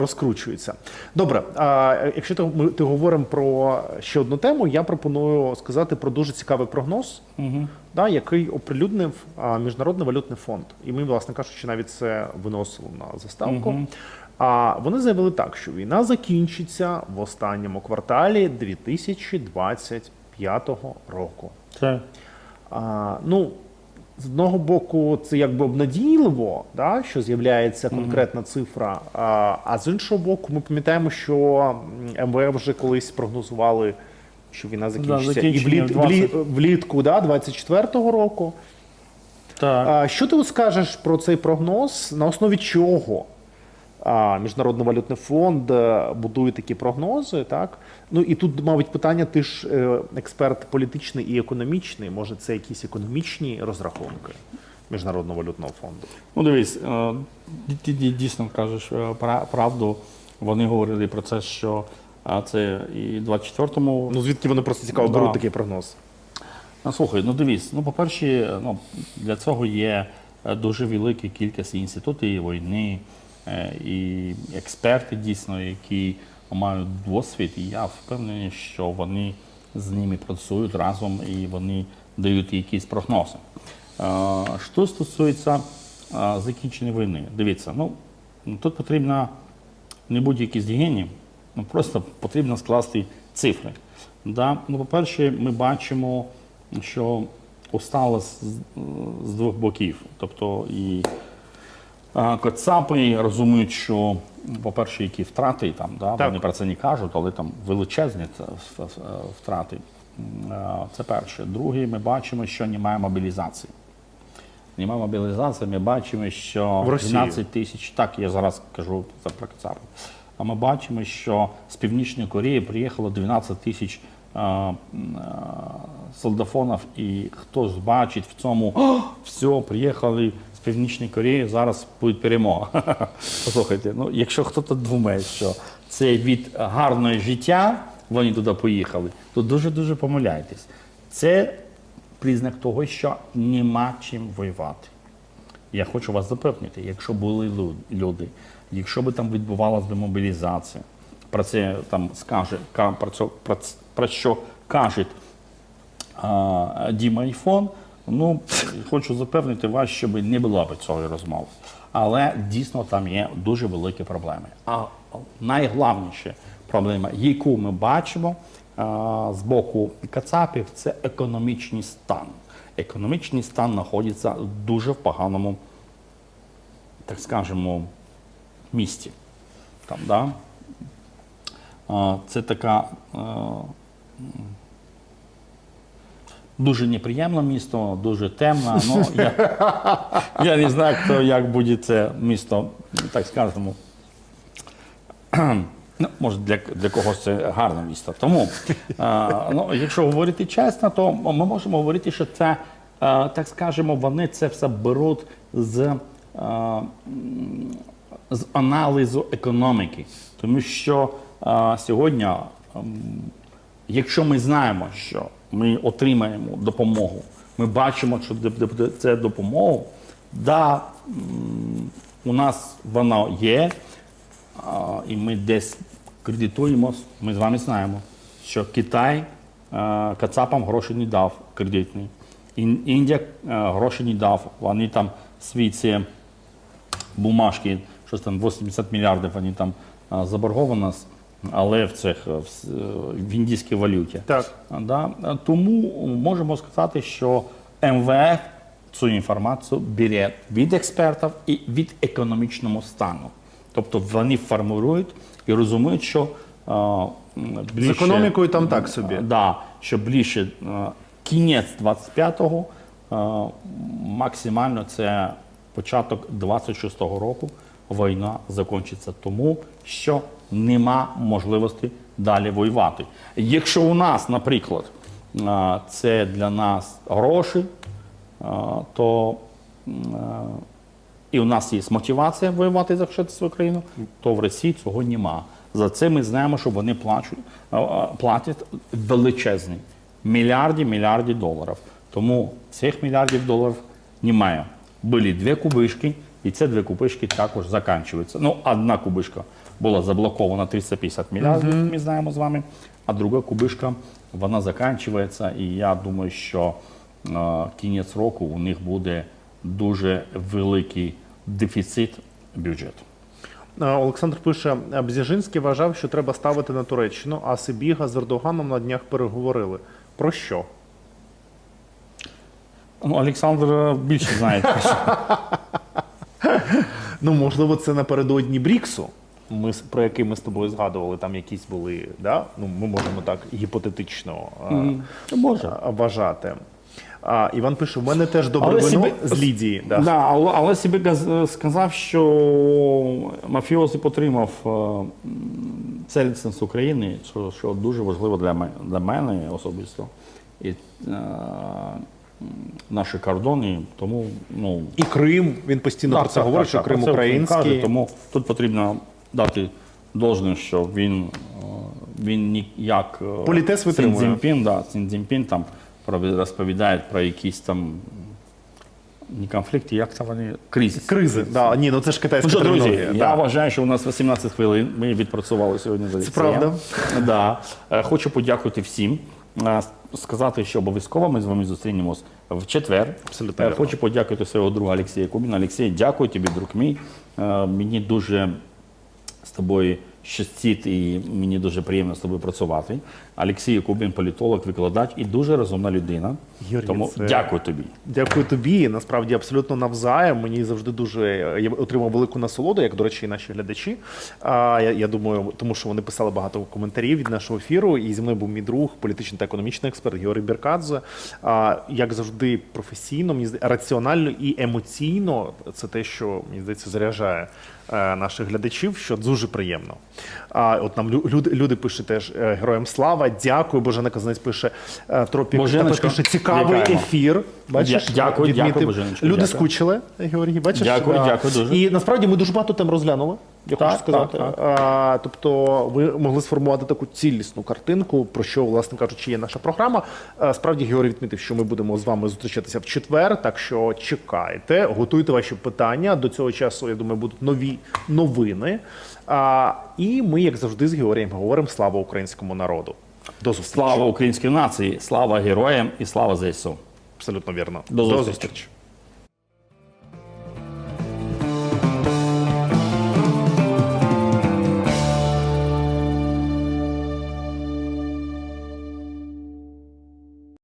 розкручується. Добре, а якщо ти, ми ти говоримо про ще одну тему, я пропоную сказати про дуже цікавий прогноз, да, який оприлюднив а, Міжнародний валютний фонд. І ми, власне кажучи, навіть це виносили на заставку. А вони заявили так, що війна закінчиться в останньому кварталі 2025 року. Це А, ну, з одного боку, це якби обнадійливо, да, що з'являється конкретна цифра. А, а з іншого боку, ми пам'ятаємо, що МВФ вже колись прогнозували, що війна закінчиться і вліт, вліт, в 20. влі- влітку да, 24-го року. так. А, що ти скажеш про цей прогноз? На основі чого? Міжнародний валютний фонд е, будує такі прогнози, так? Ну і тут, мабуть, питання, ти ж е, експерт політичний і економічний. Може, це якісь економічні розрахунки Міжнародного валютного фонду? Ну, дивись, е, ти ти дійсно кажеш е, правду. Вони говорили про це, що е, це і 24-му. Ну звідки вони просто цікаво Да. беруть такий прогноз? Слухай, ну дивись, ну, по-перше, ну, для цього є е, дуже велика кількість інститутів війни е, і експерти дійсно, які мають досвід, і я впевнений, що вони з ними працюють разом і вони дають якісь прогнози. Е, Що стосується е, закінчення війни, дивіться, ну тут потрібно не будь-якісь генії, ну просто потрібно скласти цифри. Да? Ну, по-перше, ми бачимо, що устало з, з двох боків. Тобто і Кацапи розуміють, що, по-перше, які втрати там, да? Так. вони про це не кажуть, але там величезні це втрати. Це перше. Друге, ми бачимо, що немає мобілізації. Немає мобілізації, ми бачимо, що 12 тисяч, так я зараз кажу за про Кацапи. А ми бачимо, що з Північної Кореї приїхало 12 тисяч м, солдафонів, і хтось бачить в цьому все, приїхали з Північної Кореї, зараз буде перемога. Послухайте, ну якщо хтось думає, що це від гарного життя вони туди поїхали, то дуже-дуже помиляєтесь. Це признак того, що нема чим воювати. Я хочу вас запевнити, якщо були люди, якщо би там відбувалася би мобілізація, про це там скаже, ка- про, це, про, про що каже а, Діма Айфон, ну хочу запевнити вас, щоб не було б цього розмови. Але дійсно там є дуже великі проблеми. А найголовніша проблема, яку ми бачимо а, з боку Кацапів, це економічний стан. Економічний стан знаходиться в дуже в поганому, так скажемо, місті. Там, да? А, Це така а, дуже неприємне місто, дуже темне. Ну, я, я не знаю, хто як буде це місто, так скажемо. Ну, може, для, для когось це гарне місто. Тому, а, ну, якщо говорити чесно, то ми можемо говорити, що це, а, так скажемо, вони це все беруть з, а, з аналізу економіки. Тому що а, сьогодні, якщо ми знаємо, що ми отримаємо допомогу, ми бачимо, що це допомогу, да, у нас вона є, і ми десь кредитуємось, ми з вами знаємо, що Китай Кацапам гроші не дав кредитні. Індія гроші не дав. Вони там свої ці бумажки, щось там 80 мільярдів вони там а, заборгованість, але в цих в, в індійській валюті. Так. Да? Тому можемо сказати, що МВФ цю інформацію бере від експертів і від економічного стану. Тобто вони формують і розуміють, що ближче, економікою там так собі. Да, що ближче а, кінець 25-го, а, максимально це початок 26-го року війна закінчиться тому, що нема можливості далі воювати. Якщо у нас, наприклад, це для нас гроші, то і у нас є мотивація воювати захищати свою країну, то в Росії цього нема. За це ми знаємо, що вони плачуть, платять величезні мільярди, мільярди доларів. Тому цих мільярдів доларів немає. Були дві кубишки, і ці дві кубишки також закінчуються. Ну, одна кубишка була заблокована 350 мільярдів, ми знаємо з вами. А друга кубишка, вона закінчується, і я думаю, що е, кінець року у них буде дуже великий дефіцит бюджету. Е, Олександр пише: Бзіжинський вважав, що треба ставити на Туреччину, а Сибіга з Ердоганом на днях переговорили. Про що? Ну, Олександр е, більше знає. Ну, можливо, це напередодні Бріксу, ми, про який ми з тобою згадували, там якісь були, да? ну, ми можемо так гіпотетично е, Може. е, вважати. А, Іван пише: в мене теж добре Але вино собі- з Лідії. Да. Да, але, але собі сказав, що мафіозі потримав е, України, що, що дуже важливо для мене, для мене особисто. І е, м, наші кордони, тому ну, І Крим, він постійно про це говорить, що Крим це він каже, тому тут потрібно дати должне, що він, е, він ніяк е, Політес витримує. Цзіньпін, да, Цзіньпін там розповідає про якісь там не конфлікти, як це вони кризис. Кризи. Да. Ні, ну це ж китайська Ну що, друзі, я да. вважаю, що у нас 18 хвилин. Ми відпрацювали сьогодні за Олексієм. правда. Да. Е, Хочу подякувати всім. Е, Сказати, що обов'язково ми з вами зустрінемось в четвер. Абсолютно Е, вірно. Хочу подякувати свого друга Олексія Кубіна. Олексій, дякую тобі, друг мій. Е, Мені дуже з тобою щастить і мені дуже приємно з тобою працювати. Олексій Кубін, політолог, викладач і дуже розумна людина. Юрій, Тому це- дякую тобі. Дякую тобі. Насправді абсолютно навзаєм. Мені завжди дуже я отримав велику насолоду, як до речі, і наші глядачі. А я, я думаю, тому що вони писали багато коментарів від нашого ефіру. І зі мною був мій друг, політичний та економічний експерт Георгій Біркадзе. А як завжди, професійно, мені раціонально і емоційно. Це те, що мені здається, заряджає е, наших глядачів, що дуже приємно. А от нам люди, люди пишуть теж е, героям слава. Дякую. Божена Казанець пише тропі. тропік. Боженочка, пише цікавий вітаємо. ефір. Бачиш, Дя- дякую, дякую, Боженочка, Люди дякую. скучили, Георгій, бачиш? Дякую, дякую дуже. І насправді ми дуже багато тем розглянули. Я Так, хочу сказати. так, А, тобто, ви могли сформувати таку цілісну картинку, про що, власне кажучи, є наша програма. А, справді, Георгій відмітив, що ми будемо з вами зустрічатися в четвер. Так що чекайте, готуйте ваші питання. До цього часу, я думаю, будуть нові новини. А, і ми, як завжди, з Георгієм говоримо слава українському народу. До зустрічі. Слава українській нації, слава героям і слава ЗСУ. Абсолютно вірно. До зустрічі. зустрічі.